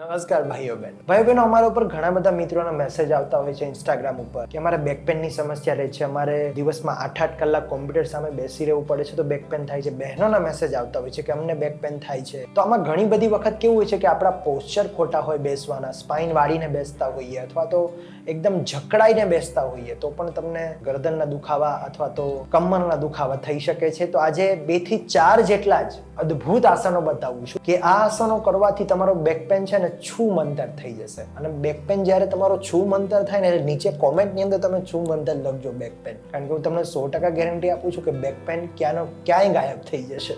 નમસ્કાર ભાઈઓ બહેન. ભાઈઓ બહેનો, અમારા ઉપર ઘણા બધા મિત્રોના મેસેજ આવતા હોય છે ઇન્સ્ટાગ્રામ ઉપર કે અમારે બેક પેનની સમસ્યા રહે છે. અમારે દિવસમાં આઠ આઠ કલાક કોમ્પ્યુટર સામે બેસી રહેવું પડે છે. તો બેક પેન થાય છે. બહેનોના મેસેજ આવતા હોય છે કે અમને બેક પેન થાય છે. તો આમાં ઘણી બધી વખત કેવું હોય છે કે આપણા પોસ્ચર ખોટા હોય બેસવાના સ્પાઇન વાળીને બેસતા હોઈએ અથવા તો એકદમ જકડાઈને બેસતા હોઈએ, તો પણ તમને ગરદનના દુખાવા અથવા તો કમરના દુખાવા થઈ શકે છે. તો આજે બેથી ચાર જેટલા જ અદ્ભુત આસનો બતાવું છું કે આ આસનો કરવાથી તમારો બેક પેન છે ને છું મંતર થઈ જશે. અને બેક પેન જ્યારે તમારો છું મંતર થાય ને એટલે નીચે કોમેન્ટની અંદર તમે છું મંતર લખજો બેક પેન કારણ કે હું તમને સો ટકા ગેરંટી આપું છું કે બેક પેન ક્યાંનો ક્યાંય ગાયબ થઈ જશે.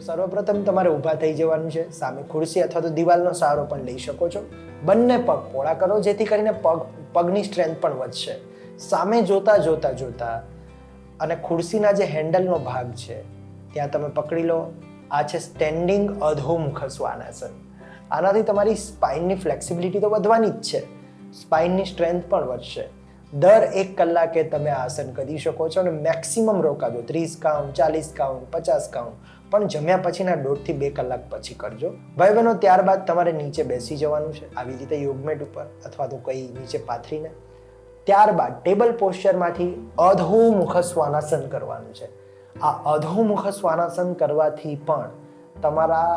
સર્વપ્રથમ તમારે ઊભા થઈ જવાનું છે, સામે ખુરશી અથવા તો દિવાલનો સહારો પણ લઈ શકો છો. બંને પગ પોળા કરો, જેથી કરીને પગ, પગની સ્ટ્રેન્થ પણ વધશે. સામે જોતા જોતા જોતા અને ખુરશીના જે હેન્ડલનો ભાગ છે, ત્યાં તમે પકડી લો. આ છે સ્ટેન્ડિંગ અધોમુખ સ્વાનાસન આનાથી તમારી સ્પાઇનની ફ્લેક્સિબિલિટી તો વધવાની જ છે. સ્પાઇનની સ્ટ્રેન્થ પણ વધશે. દર એક કલાકે તમે આસન કરી શકો છો અને મેક્સિમમ રોકાજો. ત્રીસ કાઉન્ટ ચાલીસ કાઉન્ટ પચાસ કાઉન્ટ પણ જમ્યા પછીના દોઢથી બે કલાક પછી કરજો. ભાઈ બહેનો, ત્યારબાદ તમારે નીચે બેસી જવાનું છે. આવી રીતે યોગમેટ ઉપર અથવા તો કંઈ નીચે પાથરીને. ત્યારબાદ ટેબલ પોસ્ચરમાંથી અધોમુખ શ્વાનાસન કરવાનું છે. આ અધોમુખ શ્વાનાસન કરવાથી પણ તમારા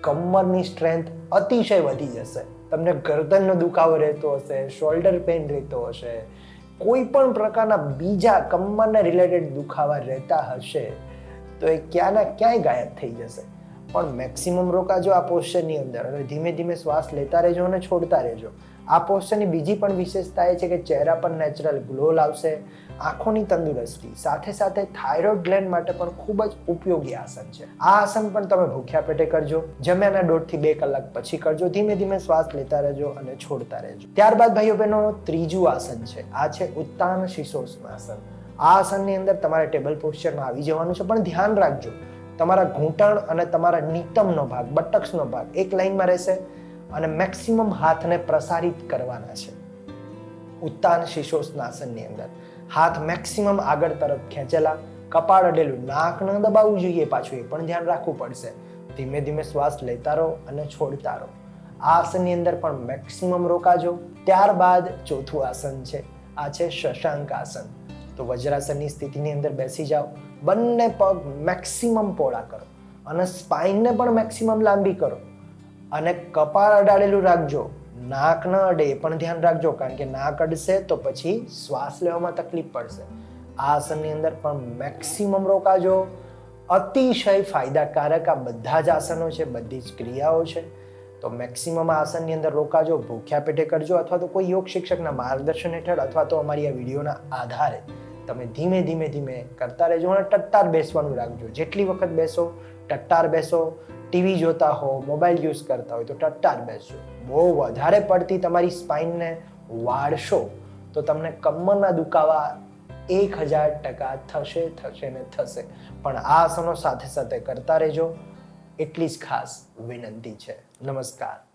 કમરની સ્ટ્રેન્થ અતિશય વધી જશે. તમને ગરદનનો દુખાવો રહેતો હશે શોલ્ડર પેઇન રહેતો હશે, કોઈ પણ પ્રકારના બીજા કમરને રિલેટેડ દુખાવા રહેતા હશે, તો એ ક્યાંના ક્યાંય ગાયબ થઈ જશે. પણ મેક્સિમમ રોકાજો આ પોસ્ચરની અંદર અને ધીમે ધીમે શ્વાસ લેતા રહેજો અને છોડતા રહેજો. આ પોસ્ચરની બીજી પણ વિશેષતા એ છે કે ચહેરા પર નેચરલ ગ્લો લાવશે, આંખોની તંદુરસ્તી, સાથે સાથે થાઇરોઇડ ગ્લેન્ડ માટે પણ ખૂબ જ ઉપયોગી આસન છે. આ આસન પણ તમે ભૂખ્યા પેટે કરજો, જમ્યાના દોઢથી બે કલાક પછી કરજો, ધીમે ધીમે શ્વાસ લેતા રહેજો અને છોડતા રહેજો. ત્યારબાદ ભાઈઓ બહેનો, ત્રીજું આસન છે. આ છે ઉત્તાન શિશોસ્મ આસન. આ આસનની અંદર તમારે ટેબલ પોસ્ચરમાં આવી જવાનું છે, પણ ધ્યાન રાખજો. તમારા ઘૂંટણ અને તમારા નીતમનો ભાગ બટક્સનો ભાગ એક લાઈનમાં રહેશે અને મેક્સિમમ હાથને પ્રસારિત કરવાના છે. ઉત્તાન શિશોસ્નાસનની અંદર. હાથ મેક્સિમમ આગળ તરફ ખેંચેલા, કપાળ અડેલું નાક ન દબાવવું જોઈએ પાછું એ પણ ધ્યાન રાખવું પડશે. ધીમે ધીમે શ્વાસ લેતા રહો અને છોડતા રહો. આસનની અંદર પણ મેક્સિમમ રોકાજો. ત્યારબાદ ચોથું આસન છે. આ છે શશાંક આસન. તો વજ્રાસનની સ્થિતિની અંદર બેસી જાઓ. બંને પગ મેક્સિમમ પહોળા કરો. અને સ્પાઇનને પણ મેક્સિમમ લાંબી કરો. અને કપાળ અડાડેલું રાખજો. નાક ન અડે એ પણ ધ્યાન રાખજો, કારણ કે નાક અડશે તો પછી શ્વાસ લેવામાં તકલીફ પડશે. આ આસનની અંદર પણ મેક્સિમમ રોકાજો. અતિશય ફાયદાકારક આ બધા જ આસનો છે, બધી જ ક્રિયાઓ છે. તો મેક્સિમમ આસનની અંદર રોકાજો, ભૂખ્યા પેટે કરજો, અથવા તો કોઈ યોગ શિક્ષકના માર્ગદર્શન હેઠળ, અથવા તો અમારી આ વિડીયોના આધારે. તમે ધીમે ધીમે ધીમે કરતા રહેજો અને ટટ્ટાર બેસવાનું રાખજો. જેટલી વખત બેસો, ટટ્ટાર બેસો ટીવી જોતા હો મોબાઈલ યુઝ કરતા હોય તો ટટ્ટાર બેસજો. બહુ વધારે પડતી તમારી સ્પાઇનને વાળશો તો તમને કમરના દુખાવા એક હજાર ટકા થશે થશે ને થશે. પણ આ આસનો સાથે સાથે કરતા રહેજો. એટલી જ ખાસ વિનંતી છે. નમસ્કાર.